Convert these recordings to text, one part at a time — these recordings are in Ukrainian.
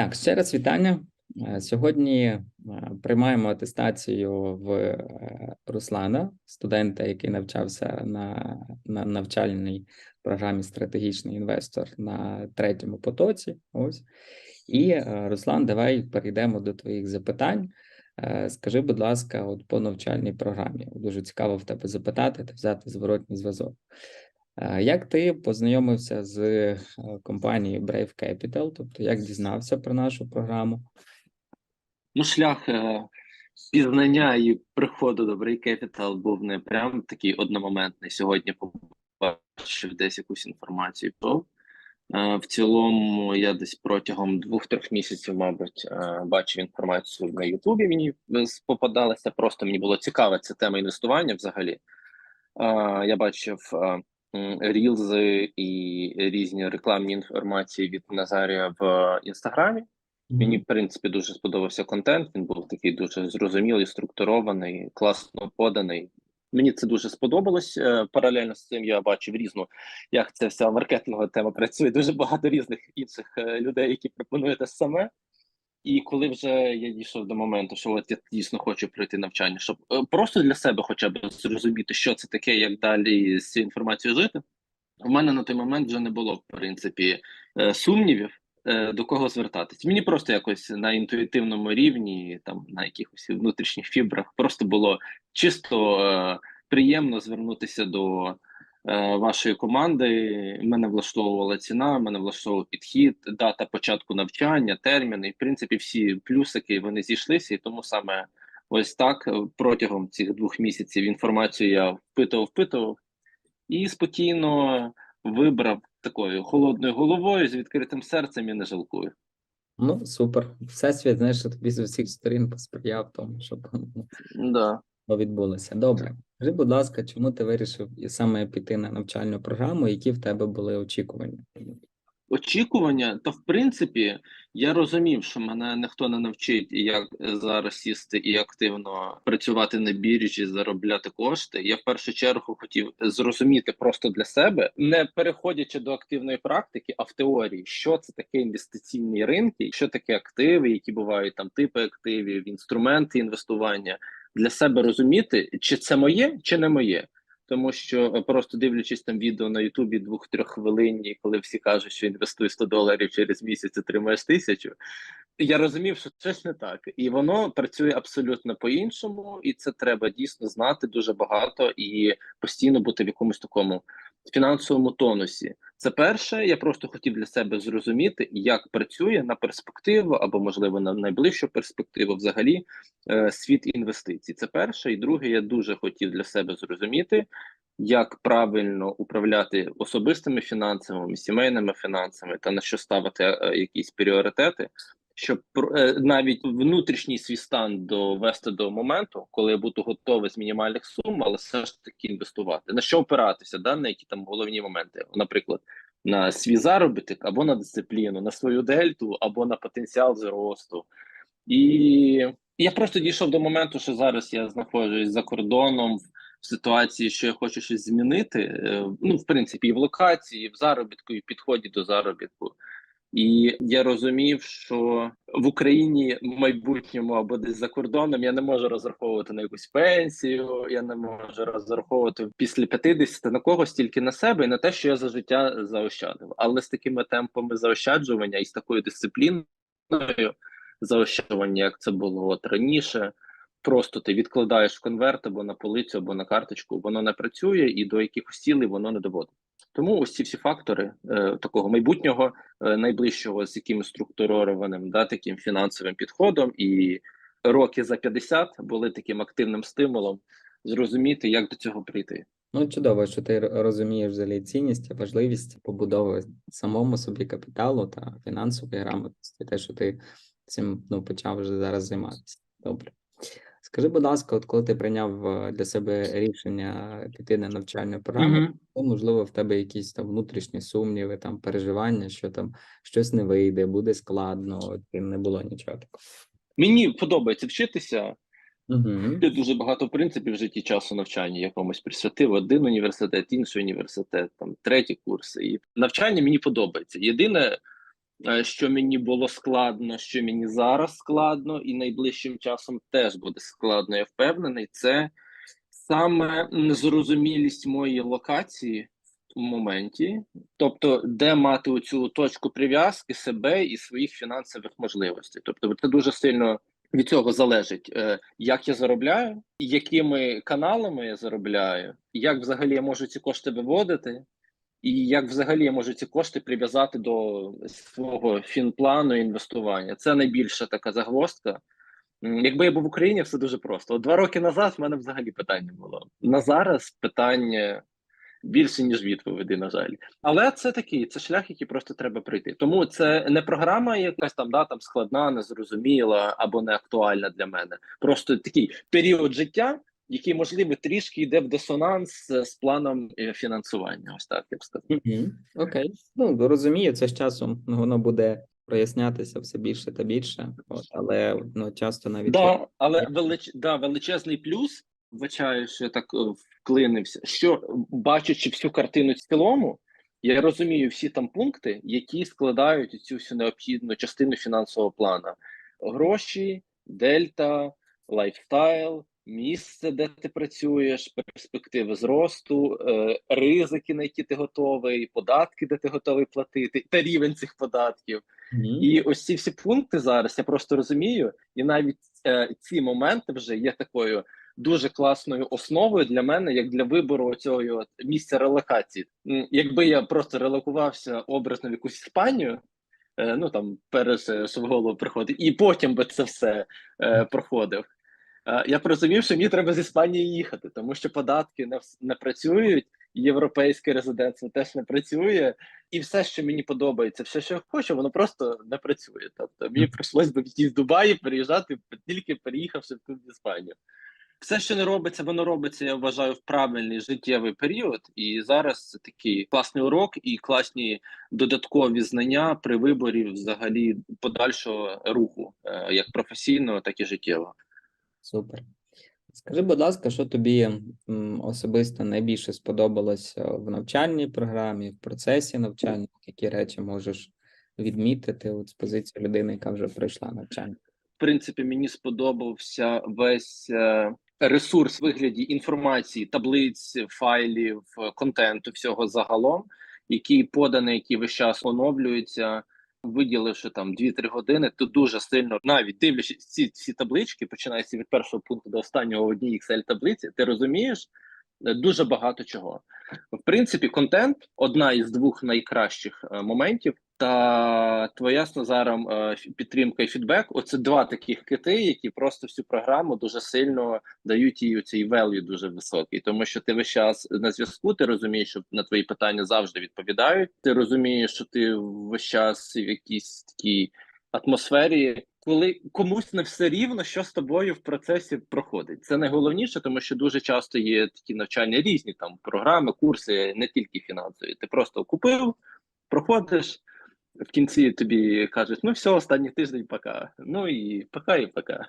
Так, ще раз вітання. Е, Сьогодні е, приймаємо атестацію в е, Руслана, студента, який навчався на, на навчальній програмі стратегічний інвестор на третьому потоці. Ось. І Руслан, давай перейдемо до твоїх запитань. Скажи, будь ласка, от по навчальній програмі. Дуже цікаво в тебе запитати та взяти зворотній зв'язок. Е, Як ти познайомився з е, компанією Brave Capital? Тобто, як дізнався про нашу програму? Ну, шлях е, пізнання і приходу до Break Capital був не прям такий одномоментний. Сьогодні побачив десь якусь інформацію. То в цілому я десь протягом двох-трьох місяців, мабуть, бачив інформацію на Ютубі. Мені попадалася. Просто мені було цікава ця тема інвестування взагалі. Я бачив рілзи і різні рекламні інформації від Назарія в інстаграмі. Мені, в принципі, дуже сподобався контент. Він був такий дуже зрозумілий, структурований, класно поданий. Мені це дуже сподобалось. Е, Паралельно з цим я бачив різну, як ця вся маркетингова тема працює. Дуже багато різних інших е, людей, які пропонують те саме. І коли вже я дійшов до моменту, що от я дійсно хочу пройти навчання, щоб е, просто для себе хоча б зрозуміти, що це таке, як далі з цією інформацією жити. У мене на той момент вже не було, в принципі, е, сумнівів е, до кого звертатись. Мені просто якось на інтуїтивному рівні, там на якихось внутрішніх фібрах, просто було чисто приємно звернутися до вашої команди. Мене влаштовувала ціна, мене влаштовував підхід, дата початку навчання, терміни. І, в принципі, всі плюсики вони зійшлися, і тому саме ось так е, протягом цих двох місяців інформацію я впитував, впитував і спокійно вибрав такою холодною головою з відкритим серцем і не жалкую. Ну, супер. Всесвіт, знаєш, тобі з усіх сторін посприяв тому, щоб Да. відбулося. Добре. Скажи, будь ласка, чому ти вирішив і саме піти на навчальну програму, які в тебе були очікування? Очікування, то в принципі я розумів, що мене ніхто не навчить, як зараз сісти і активно працювати на біржі, заробляти кошти. Я в першу чергу хотів зрозуміти просто для себе, не переходячи до активної практики, а в теорії, що це таке інвестиційні ринки, що таке активи, які бувають там типи активів, інструменти інвестування для себе розуміти, чи це моє, чи не моє. Тому що е, просто дивлячись там відео на Ютубі двох-трьох хвилинні, коли всі кажуть, що інвестуй 100 доларів через місяць, отримаєш тисячу. Я розумів, що щось не так, і воно працює абсолютно по-іншому, і це треба дійсно знати дуже багато і постійно бути в якомусь такому фінансовому тонусі. Це перше. Я просто хотів для себе зрозуміти, як працює на перспективу або, можливо, на найближчу перспективу взагалі е, світ інвестицій. Це перше. І друге, я дуже хотів для себе зрозуміти, як правильно управляти особистими фінансами, сімейними фінансами та на що ставити е, якісь пріоритети. Щоб е, навіть внутрішній свій стан довести до моменту, коли я буду готовий з мінімальних сум, але все ж таки інвестувати. На що опиратися, да? на які там головні моменти, наприклад, на свій заробіток або на дисципліну, на свою дельту, або на потенціал зросту. І я просто дійшов до моменту, що зараз я знаходжусь за кордоном в ситуації, що я хочу щось змінити. е, Ну, в принципі, і в локації, і в заробітку, і в підході до заробітку. І я розумів, що в Україні в майбутньому або десь за кордоном я не можу розраховувати на якусь пенсію, я не можу розраховувати після 50 на когось тільки на себе і на те, що я за життя заощадив. Але з такими темпами заощаджування і з такою дисципліною заощаджування, як це було от раніше. Просто ти відкладаєш конверт або на полицю, або на карточку, воно не працює і до якихось цілей воно не доводить. Тому ось ці всі фактори е, такого майбутнього, е, найближчого з якимось структурованим, да, таким фінансовим підходом, і роки за 50 були таким активним стимулом зрозуміти, як до цього прийти. Ну, чудово, що ти розумієш взагалі цінність, важливість побудови самому собі капіталу та фінансової грамотності, те, що ти цим ну, почав вже зараз займатися. Добре. Скажи, будь ласка, от коли ти прийняв е, для себе рішення піти на навчальну програму, то, можливо, в тебе якісь там внутрішні сумніви, там переживання, що там щось не вийде, буде складно, не було нічого такого. Мені подобається вчитися. Угу. Я дуже багато в принципі в житті часу навчання якомусь присвятив один університет, інший університет, там треті курси. І навчання мені подобається. Єдине, що мені було складно, що мені зараз складно, і найближчим часом теж буде складно. Я впевнений. Це саме незрозумілість моєї локації в моменті, тобто, де мати оцю точку прив'язки себе і своїх фінансових можливостей. Тобто, це дуже сильно від цього залежить, е, як я заробляю, якими каналами я заробляю, як взагалі я можу ці кошти виводити, і як взагалі я можу ці кошти прив'язати до свого фінплану інвестування. Це найбільша така загвоздка. Якби я був в Україні, все дуже просто. От два роки назад в мене взагалі питання було. На зараз питання більше, ніж відповіді, на жаль. Але це такий, це шлях, який просто треба пройти. Тому це не програма, якась там да там складна, незрозуміла або не актуальна для мене. Просто такий період життя, який можливо трішки йде в дисонанс з, планом е, фінансування. Ось так я б сказав. Окей. Ну, розумію, це з часом ну, воно буде прояснятися все більше та більше, от, але ну, часто навіть Да, але велич, да, величезний плюс, вибачаю, що я так е, вклинився, що бачачи всю картину в цілому, я розумію всі там пункти, які складають цю всю необхідну частину фінансового плану: гроші, дельта, лайфстайл, місце, де ти працюєш, перспективи зросту, е, ризики, на які ти готовий, податки, де ти готовий платити, та рівень цих податків. Мгм. І ось ці всі пункти зараз я просто розумію, і навіть е, ці моменти вже є такою дуже класною основою для мене, як для вибору цього місця релокації. Якби я просто релокувався образно в якусь Іспанію, е, ну там перше, що в голову приходить, і потім би це все е, проходив. Е, я б що мені треба з Іспанії їхати, тому що податки не, не працюють, європейське резидентство теж не працює, і все, що мені подобається, все, що я хочу, воно просто не працює. Тобто мені прийшлось би з Дубаї переїжджати тільки переїхавши тут в Іспанію. Все, що не робиться, воно робиться, я вважаю, в правильний життєвий період. І зараз це такий класний урок і класні додаткові знання при виборі взагалі подальшого руху, е, як професійного, так і життєвого. Супер. Скажи, будь ласка, що тобі особисто найбільше сподобалось е, в навчальній програмі, в процесі навчання? Які речі можеш відмітити от з позиції людини, яка вже пройшла навчання? в принципі, мені сподобався весь е, ресурс вигляді інформації, таблиць, файлів, е, контенту, всього загалом, який поданий, який весь час оновлюється. Виділивши там 2-3 години, то дуже сильно, навіть дивлячись ці всі таблички, починаючи від першого пункту до останнього одній Excel таблиці, ти розумієш е, дуже багато чого. В принципі, контент одна із двох найкращих е, моментів. Та твоя з Назаром е, підтримка і фідбек. Оце два таких кити, які просто всю програму дуже сильно дають їй цей value дуже високий. Тому що ти весь час на зв'язку, ти розумієш, що на твої питання завжди відповідають. Ти розумієш, що ти весь час в якійсь такій атмосфері, коли комусь не все рівно, що з тобою в процесі проходить. Це найголовніше, тому що дуже часто є такі навчання різні там програми, курси, не тільки фінансові. Ти просто купив, проходиш. В кінці тобі кажуть, ну все, останній тиждень пока. Ну і пока, і пока.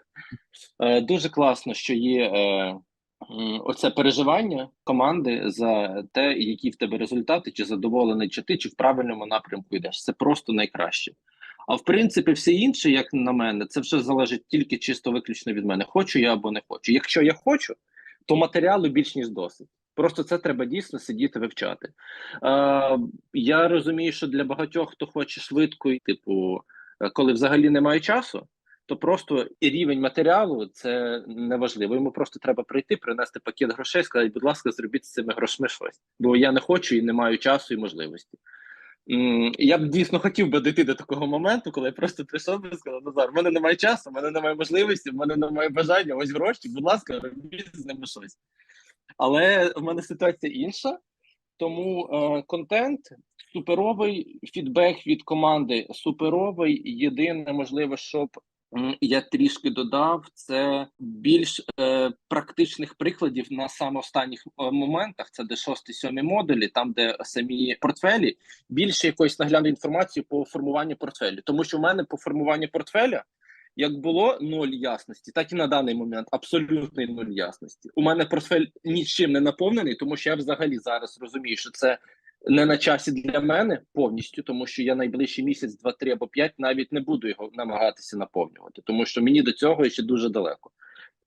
Е, дуже класно, що є е, оце переживання команди за те, які в тебе результати, чи задоволений, чи ти, чи в правильному напрямку йдеш. Це просто найкраще. А в принципі, все інше, як на мене, це вже залежить тільки чисто виключно від мене. Хочу я або не хочу. Якщо я хочу, то матеріалу більш ніж досить. Просто це треба дійсно сидіти вивчати. Е, я розумію, що для багатьох, хто хоче швидко, типу, е, коли взагалі немає часу, то просто рівень матеріалу це не важливо. Йому просто треба прийти, принести пакет грошей, сказати, будь ласка, зробіть з цими грошми щось. Бо я не хочу і не маю часу і можливості. Я б дійсно хотів би дійти до такого моменту, коли я просто прийшов і сказав, Назар, в мене немає часу, в мене немає можливості, в мене немає бажання, ось гроші, будь ласка, робіть з ними щось. Але в мене ситуація інша, тому е, контент суперовий, фідбек від команди суперовий. Єдине, можливо, щоб я трішки додав, це більш е, практичних прикладів на саме останніх е, моментах. Це де шостий сьомий модулі, там де самі портфелі, більше якоїсь наглядної інформації по формуванню портфелю. Тому що в мене по формуванню портфеля як було нуль ясності, так і на даний момент абсолютний нуль ясності. У мене портфель нічим не наповнений, тому що я взагалі зараз розумію, що це не на часі для мене повністю, тому що я найближчий місяць, два, три або п'ять навіть не буду його намагатися наповнювати, тому що мені до цього ще дуже далеко.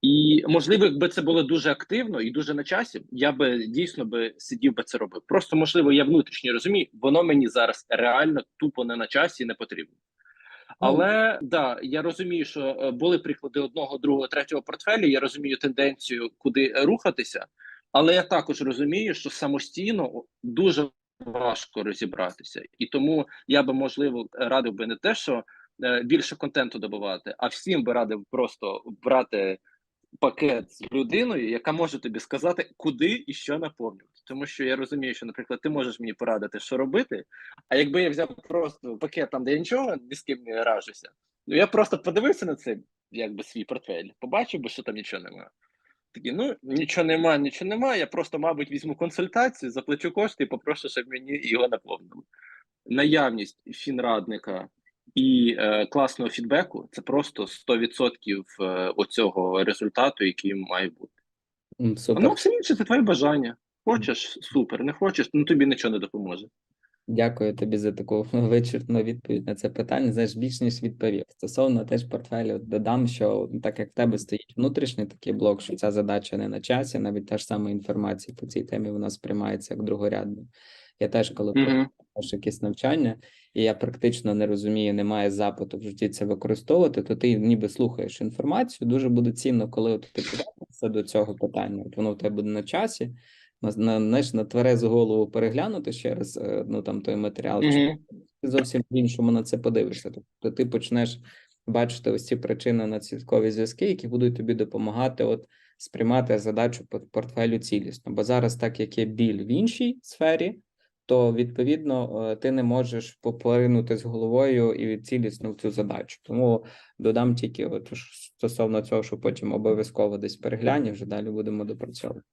І можливо, якби це було дуже активно і дуже на часі, я би дійсно би сидів би це робив. Просто можливо, я внутрішньо розумію, воно мені зараз реально тупо не на часі і не потрібно. Але да, я розумію, що е, були приклади одного, другого, третього портфелю. Я розумію тенденцію, куди е, рухатися, але я також розумію, що самостійно дуже важко розібратися, і тому я би можливо радив би не те, що е, більше контенту добувати, а всім би радив просто брати пакет з людиною, яка може тобі сказати, куди і що наповнювати. Тому що я розумію, що, наприклад, ти можеш мені порадити, що робити. А якби я взяв просто пакет там, де я нічого ні з ким не ражуся, ну я просто подивився на цей якби свій портфель, побачив би, що там нічого немає. Такі, ну нічого немає, нічого немає. Я просто, мабуть, візьму консультацію, заплачу кошти і попрошу, щоб мені його наповнили. Наявність фінрадника і е, класного фідбеку це просто 100% е, оцього результату, який має бути. Супер. Ну, все інше це твоє бажання. Хочеш супер, не хочеш, ну тобі нічого не допоможе. Дякую тобі за таку вичерпну відповідь на це питання. Знаєш, більш ніж відповів. Стосовно теж портфелю, додам, що так як в тебе стоїть внутрішній такий блок, що ця задача не на часі, навіть та ж сама інформація по цій темі вона сприймається як другорядна. Я теж, коли проходиш якісь навчання, і я практично не розумію, немає запиту в житті це використовувати, то ти ніби слухаєш інформацію. Дуже буде цінно, коли от ти повернешся до цього питання. От воно в тебе буде на часі. На, на, знаєш, на тверезу голову переглянути ще раз е, ну там той матеріал, чи Мгм. ти зовсім по-іншому на це подивишся. Тобто ти почнеш бачити ось ці причини наслідкові зв'язки, які будуть тобі допомагати от сприймати задачу по портфелю цілісно. Бо зараз, так як є біль в іншій сфері, то відповідно е, ти не можеш попоринути з головою і цілісно в цю задачу. Тому додам тільки от стосовно цього, що потім обов'язково десь переглянь, вже далі будемо допрацьовувати.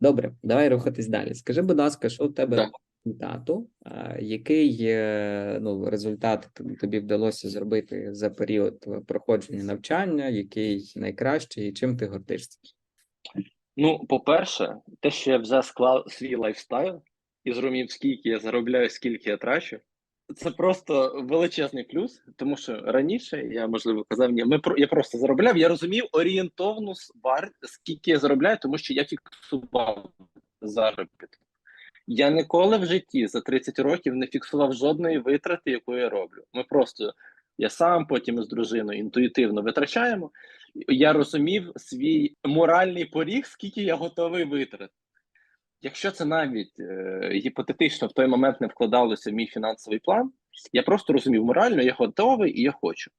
Добре, давай рухатись далі. Скажи, будь ласка, що в тебе Так. результату, який е, ну, результат тобі вдалося зробити за період проходження навчання, який найкращий, і чим ти гордишся? Ну, по-перше, те, що я вже склав свій лайфстайл і зрозумів, скільки я заробляю, скільки я трачу. Це просто величезний плюс, тому що раніше я можливо казав, ні, ми я просто заробляв. Я розумів орієнтовну вар, скільки я заробляю, тому що я фіксував заробіток. Я ніколи в житті за 30 років не фіксував жодної витрати, яку я роблю. Ми просто я сам потім з дружиною інтуїтивно витрачаємо. Я розумів свій моральний поріг, скільки я готовий витратити. Якщо це навіть е, гіпотетично в той момент не вкладалося в мій фінансовий план, я просто розумів, морально я готовий і я хочу.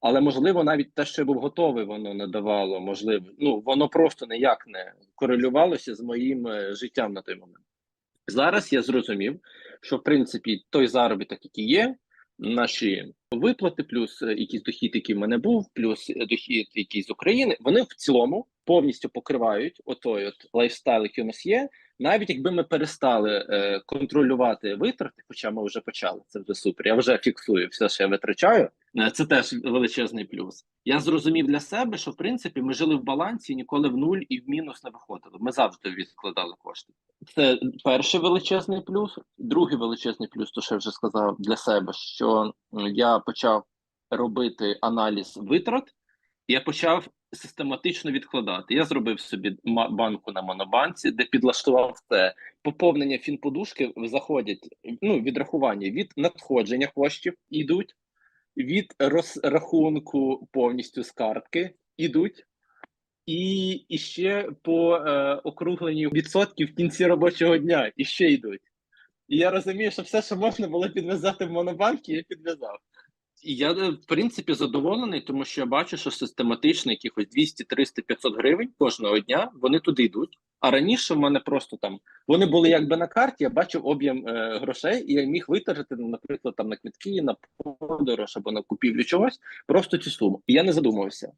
Але можливо, навіть те, що я був готовий, воно не давало можливо. Ну воно просто ніяк не корелювалося з моїм е, життям на той момент. Зараз я зрозумів, що в принципі той заробіток, який є, наші виплати, плюс е, якийсь дохід, який в мене був, плюс е, дохід, який з України, вони в цілому повністю покривають отой от лайфстайл, який у нас є. Навіть якби ми перестали е, контролювати витрати, хоча ми вже почали, це вже супер. Я вже фіксую все, що я витрачаю. Е, Це теж величезний плюс. Я зрозумів для себе, що в принципі ми жили в балансі, ніколи в нуль і в мінус не виходили. Ми завжди відкладали кошти. Це перший величезний плюс. Другий величезний плюс, то що я вже сказав для себе, що я почав робити аналіз витрат, я почав систематично відкладати. Я зробив собі банку на монобанці, де підлаштував це поповнення фінподушки. Заходять ну відрахування від надходження коштів ідуть, від розрахунку повністю з картки ідуть. І, і ще по е, округленню відсотків в кінці робочого дня і ще йдуть. І я розумію, що все, що можна було підв'язати в монобанки, я підв'язав. Я, е, в принципі, задоволений, тому що я бачу, що систематично якихось 200, 300, 500 гривень кожного дня вони туди йдуть. А раніше в мене просто там вони були якби на карті, я бачив об'єм е, грошей, і я міг витратити, наприклад, там на квитки, на подорож або на купівлю чогось, просто цю суму. І я не задумався.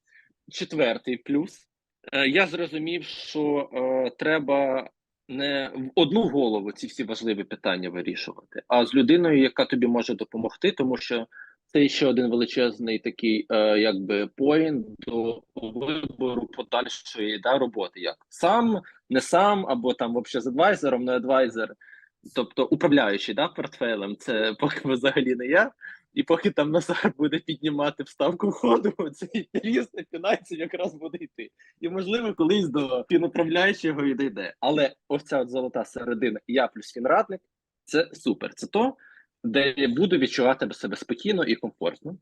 Четвертий плюс. Е, я зрозумів, що е, треба не в одну голову ці всі важливі питання вирішувати, а з людиною, яка тобі може допомогти, тому що це ще один величезний такий, е, якби поінт до вибору подальшої да, роботи. Як сам, не сам, або там взагалі з адвайзером, не адвайзер. тобто управляючий да, портфелем, це поки взагалі не я. І поки там Назар буде піднімати вставку входу, цей ріст фінансів якраз буде йти. І можливо, колись до фінуправляючого і дійде. Але ось ця от золота середина, я плюс фінрадник, це супер. Це то, де я буду відчувати себе спокійно і комфортно.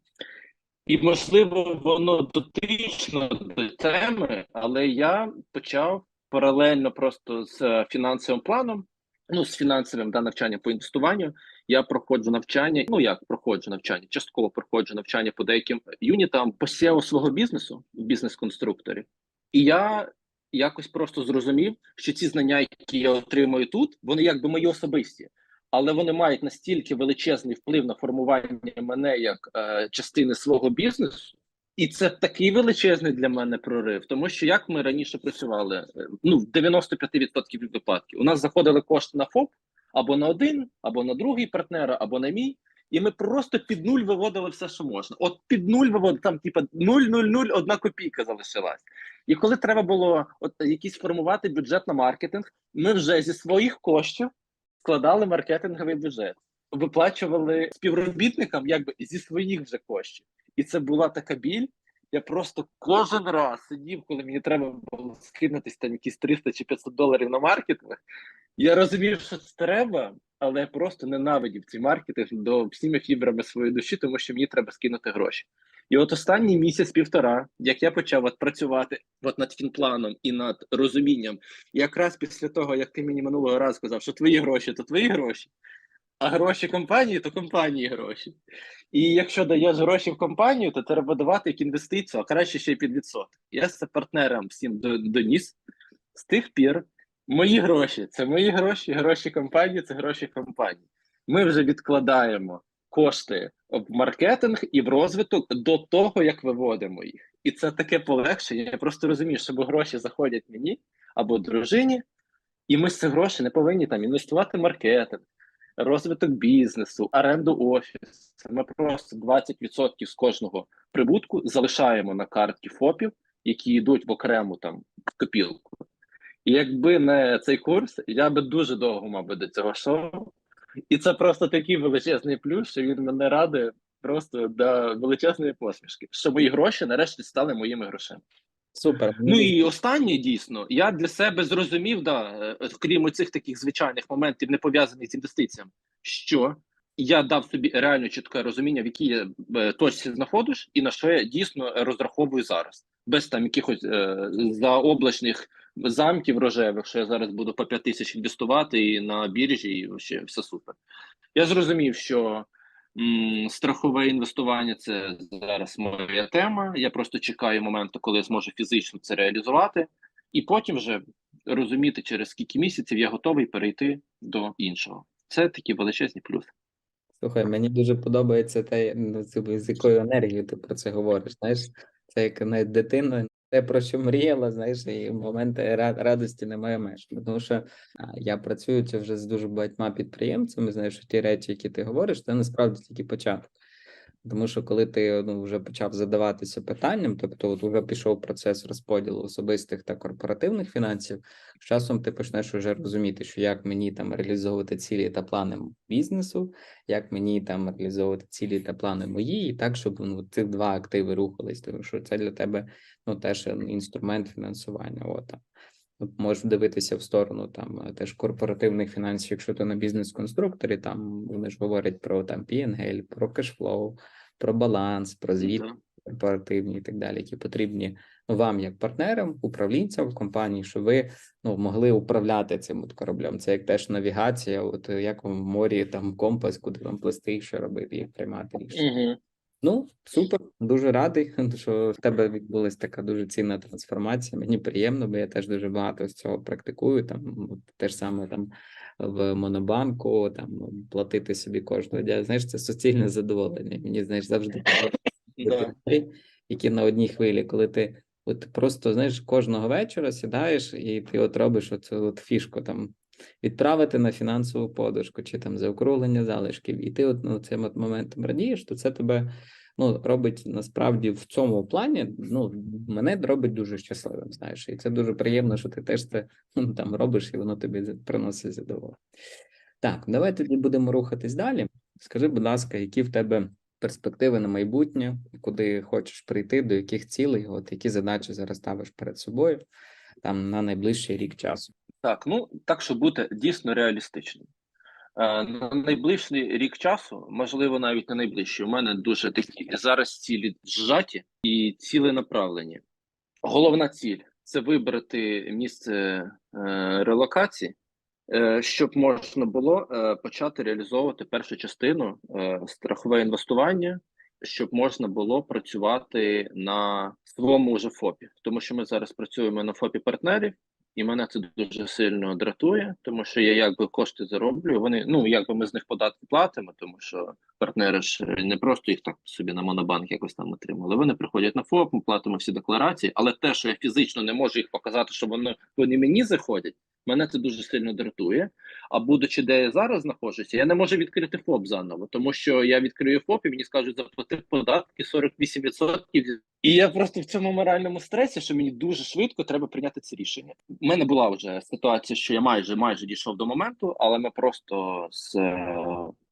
І, можливо, воно дотично до теми, але я почав паралельно просто з фінансовим планом, ну, з фінансовим да, навчанням по інвестуванню. Я проходжу навчання. Ну як проходжу навчання? Частково проходжу навчання по деяким юнітам по SEO свого бізнесу в бізнес-конструкторі. І я якось просто зрозумів, що ці знання, які я отримую тут, вони якби мої особисті, але вони мають настільки величезний вплив на формування мене як е, частини свого бізнесу. І це такий величезний для мене прорив, тому що як ми раніше працювали, е, ну в 95% випадків у нас заходили кошти на ФОП або на один, або на другий партнера, або на мій, і ми просто під нуль виводили все, що можна. От під нуль виводили, там типа 0,00 одна копійка залишилась. І коли треба було от якийсь формувати бюджет на маркетинг, ми вже зі своїх коштів складали маркетинговий бюджет, виплачували співробітникам якби зі своїх вже коштів. І це була така біль. Я просто кожен раз сидів, коли мені треба було скинутися там якісь 300 чи 500 доларів на маркетинг. Я розумів, що це треба, але я просто ненавидів цей маркетинг до всіми фібрами своєї душі, тому що мені треба скинути гроші. І от останній місяць-півтора, як я почав от працювати от над фінпланом і над розумінням, якраз після того, як ти мені минулого разу сказав, що твої гроші то твої гроші, а гроші компанії то компанії гроші. І якщо даєш гроші в компанію, то треба давати як інвестицію, а краще ще й під відсоток. Я це партнерам всім доніс з тих пір. Мої гроші це мої гроші, гроші компанії це гроші компанії. Ми вже відкладаємо кошти в маркетинг і в розвиток до того, як виводимо їх. І це таке полегшення. Я просто розумію, що гроші заходять мені або дружині, і ми з цих грошей не повинні там інвестувати в маркетинг, розвиток бізнесу, оренду офісу. Ми просто 20% з кожного прибутку залишаємо на картки ФОПів, які йдуть в окрему там копілку. І якби не цей курс, я би дуже довго мав би до цього шоу. І це просто такий величезний плюс, що він мене радує просто до величезної посмішки, що мої гроші нарешті стали моїми грошима. Супер. Ну і останнє дійсно, я для себе зрозумів, да, е, крім цих таких звичайних моментів, не пов'язаних з інвестиціями, що я дав собі реально чітке розуміння, в якій я е, точці знаходиш, і на що я дійсно розраховую зараз, без там якихось е, заоблачних замків рожевих, що я зараз буду по 5 тисяч інвестувати і на біржі, і вообще все супер. Я зрозумів, що м, страхове інвестування це зараз моя тема. Я просто чекаю моменту, коли я зможу фізично це реалізувати, і потім вже розуміти, через скільки місяців я готовий перейти до іншого. Це такі величезні плюси. Слухай, мені дуже подобається те, з якою енергією ти про це говориш. Знаєш, це як навіть дитина, те, про що мріяла, знаєш, і моменти ра- радості немає меж. Тому що я працюю це вже з дуже багатьма підприємцями. Знаєш, ті речі, які ти говориш, це насправді тільки початок. Тому що коли ти ну, вже почав задаватися питанням, тобто от вже пішов процес розподілу особистих та корпоративних фінансів, з часом ти почнеш вже розуміти, що як мені там реалізовувати цілі та плани бізнесу, як мені там реалізовувати цілі та плани мої, і так, щоб ну, ці два активи рухались, тому що це для тебе ну, теж інструмент фінансування. От, там. Можеш дивитися в сторону там е, теж корпоративних фінансів, якщо ти на бізнес-конструкторі, там вони ж говорять про там P&L, про кешфлоу, про баланс, про звіт корпоративні і так далі, які потрібні вам як партнерам, управлінцям в компанії, щоб ви ну, могли управляти цим от кораблем. Це як теж навігація, от е, як в морі там компас, куди вам плисти, що робити, як приймати рішення. Угу. Ну, супер, дуже радий, що в тебе відбулася така дуже цінна трансформація. Мені приємно, бо я теж дуже багато з цього практикую. Там те ж саме там в монобанку, там платити собі кожного дня. Знаєш, це суцільне задоволення. Мені знаєш завжди людей, які на одній хвилі, коли ти от просто знаєш кожного вечора сідаєш і ти от робиш оцю от фішку там відправити на фінансову подушку чи там заокруглення залишків, і ти от ну, цим от моментом радієш, то це тебе ну робить насправді в цьому плані. Ну мене робить дуже щасливим. Знаєш, і це дуже приємно, що ти теж це ну, там робиш, і воно тобі приносить задоволення. Так, давай тоді будемо рухатись далі. Скажи, будь ласка, які в тебе перспективи на майбутнє, куди хочеш прийти, до яких цілей, от які задачі зараз ставиш перед собою там на найближчий рік часу? Так, ну так, щоб бути дійсно реалістичним. Е, На найближчий рік часу, можливо, навіть на найближчий, у мене дуже такі зараз цілі зжаті і ціленаправлені. Головна ціль це вибрати місце е, релокації, е, щоб можна було е, почати реалізовувати першу частину е, страхове інвестування, щоб можна було працювати на своєму вже ФОПі. Тому що ми зараз працюємо на ФОПі партнерів, і мене це дуже сильно дратує, тому що я якби кошти зароблю. Вони ну якби ми з них податки платимо, тому що партнери ж не просто їх так собі на монобанк якось там отримали. Вони приходять на ФОП, ми платимо всі декларації, але те, що я фізично не можу їх показати, що вони, вони мені заходять, мене це дуже сильно дратує. А будучи де я зараз знаходжуся, я не можу відкрити ФОП заново, тому що я відкрию ФОП і мені скажуть заплати податки 48%. І я просто в цьому моральному стресі, що мені дуже швидко треба прийняти це рішення. У мене була вже ситуація, що я майже майже дійшов до моменту, але ми просто з е,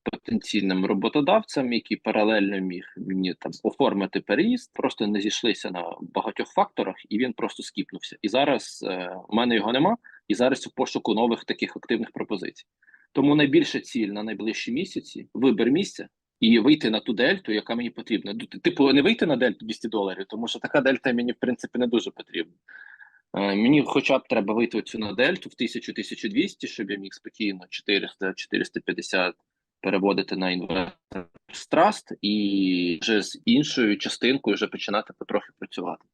потенційним роботодавцем, який паралельно міг мені там оформити переїзд, просто не зійшлися на багатьох факторах, і він просто скіпнувся. І зараз е, у мене його нема, і зараз в пошуку нових таких активних пропозицій. Тому найбільша ціль на найближчі місяці вибір місця і вийти на ту дельту, яка мені потрібна. Типу, не вийти на дельту 200 доларів, тому що така дельта мені в принципі не дуже потрібна. Е, Мені хоча б треба вийти оцю на дельту в 1000-1200, щоб я міг спокійно 400-450 переводити на інвестор Trust і вже з іншою частинкою вже починати потрохи працювати.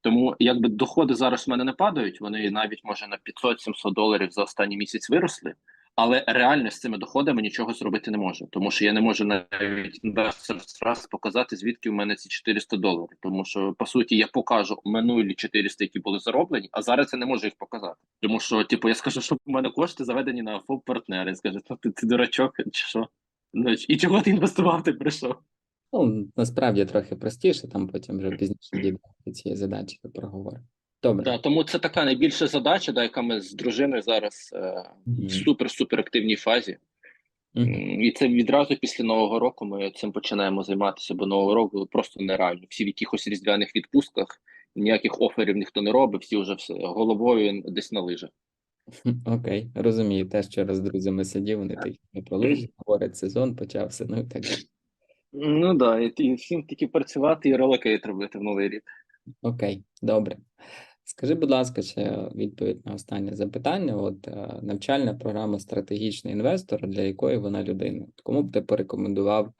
Тому якби доходи зараз в мене не падають, вони навіть може на 500-700 доларів за останній місяць виросли, але реально з цими доходами нічого зробити не можу, тому що я не можу навіть раз показати, звідки в мене ці 400 доларів. Тому що по суті я покажу минулі 400, які були зароблені, а зараз я не можу їх показати. Тому що, типу, я скажу, що в мене кошти заведені на ФОП партнери. Скажуть, ну ти, ти дурачок, чи що? Ну, і чого ти інвестував? Ти прийшов? Ну, насправді трохи простіше, там потім вже пізніше дійдемо до цієї задачі проговоримо. Добре. Да, тому це така найбільша задача, да, яка ми з дружиною зараз е, Мгм. в супер-супер активній фазі. М, І це відразу після нового року ми цим починаємо займатися, бо нового року просто нереально. Всі в якихось різдвяних відпустках, ніяких оферів ніхто не робить, всі вже все головою десь на лижах. Окей, розумію. Те, що раз з друзями сидів, вони такі не про лижі, говорять, сезон почався, ну і так далі. Ну да, і, всім тільки працювати і релокейт робити в новий рік. Окей, добре. Скажи, будь ласка, ще відповідь на останнє запитання. От е, навчальна програма стратегічний інвестор, для якої вона людина? Кому б ти порекомендував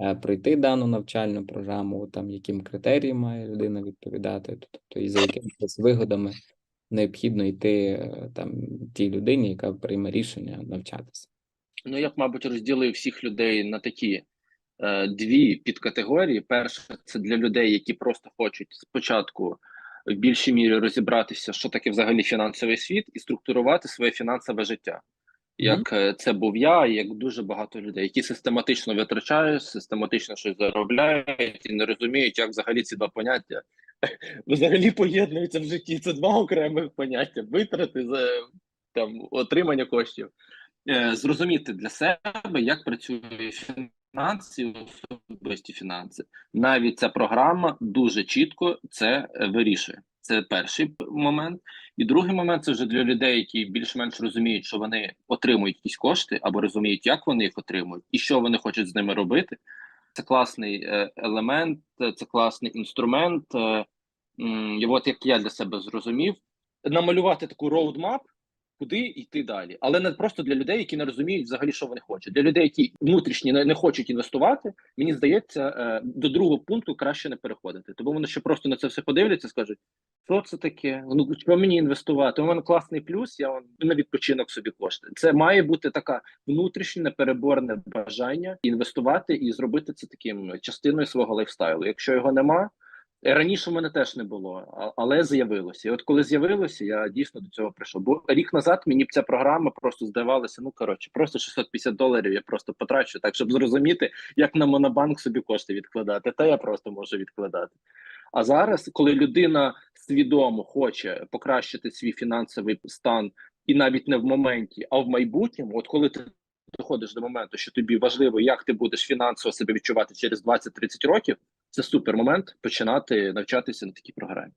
е, пройти дану навчальну програму? Там яким критеріям має людина відповідати? Тобто, і за якими вигодами необхідно йти е, там тій людині, яка прийме рішення навчатися? Ну, я б, мабуть, розділив всіх людей на такі дві підкатегорії. Перша це для людей, які просто хочуть спочатку в більшій мірі розібратися, що таке взагалі фінансовий світ, і структурувати своє фінансове життя. Як е, це був я, і як дуже багато людей, які систематично витрачають, систематично щось заробляють і не розуміють, як взагалі ці два поняття взагалі поєднуються в житті. Це два окремих поняття: витрати за там отримання коштів. Е, зрозуміти для себе, як працює фінанси, особисті фінанси. Навіть ця програма дуже чітко це е, вирішує. Це перший момент. І другий момент це вже для людей, які більш-менш розуміють, що вони отримують якісь кошти, або розуміють, як вони їх отримують, і що вони хочуть з ними робити. Це класний е, елемент, е, це класний інструмент. І от як я для себе зрозумів, намалювати таку роудмап, куди йти далі, але не просто для людей, які не розуміють взагалі, що вони хочуть. Для людей, які внутрішні не, хочуть інвестувати, мені здається, е, до другого пункту краще не переходити. Тому вони ще просто на це все подивляться, скажуть, що це таке? Ну що мені інвестувати? У мене класний плюс, я на відпочинок собі кошти. Це має бути така внутрішнє непереборне бажання інвестувати і зробити це таким частиною свого лайфстайлу. Якщо його нема. Е, Раніше в мене теж не було, але з'явилося. І от коли з'явилося, я дійсно до цього прийшов. Бо рік назад мені б ця програма просто здавалася. Ну коротше, просто 650 доларів я просто потрачу, так щоб зрозуміти, як на монобанк собі кошти відкладати. Та я просто можу відкладати. А зараз, коли людина свідомо хоче покращити свій фінансовий стан, і навіть не в моменті, а в майбутньому, от коли ти доходиш до моменту, що тобі важливо, як ти будеш фінансово себе відчувати через 20-30 років, це супер момент починати навчатися на такій програмі.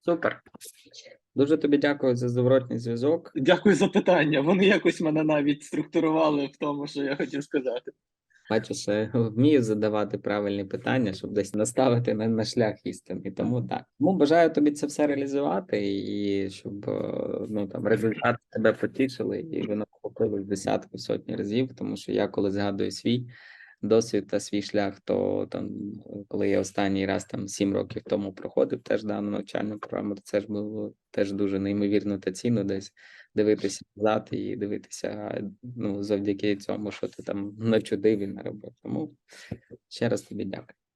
Супер. Дуже тобі дякую за зворотній зв'язок. Дякую за питання. Вони якось мене навіть структурували в тому, що я хотів сказати. Бачиш, вмію задавати правильні питання, щоб десь наставити на, на шлях істини. Тому так. Тому бажаю тобі це все реалізувати, і щоб е, ну там результати тебе потішили, і воно охопили в десятки сотні разів. Тому що я коли згадую свій досвід та свій шлях, то там, коли я останній раз там сім років тому проходив теж дану навчальну програму, то це ж було теж дуже неймовірно та цінно десь дивитися назад і дивитися, ну, завдяки цьому, що ти там начудив і наробив. Тому ще раз тобі дякую.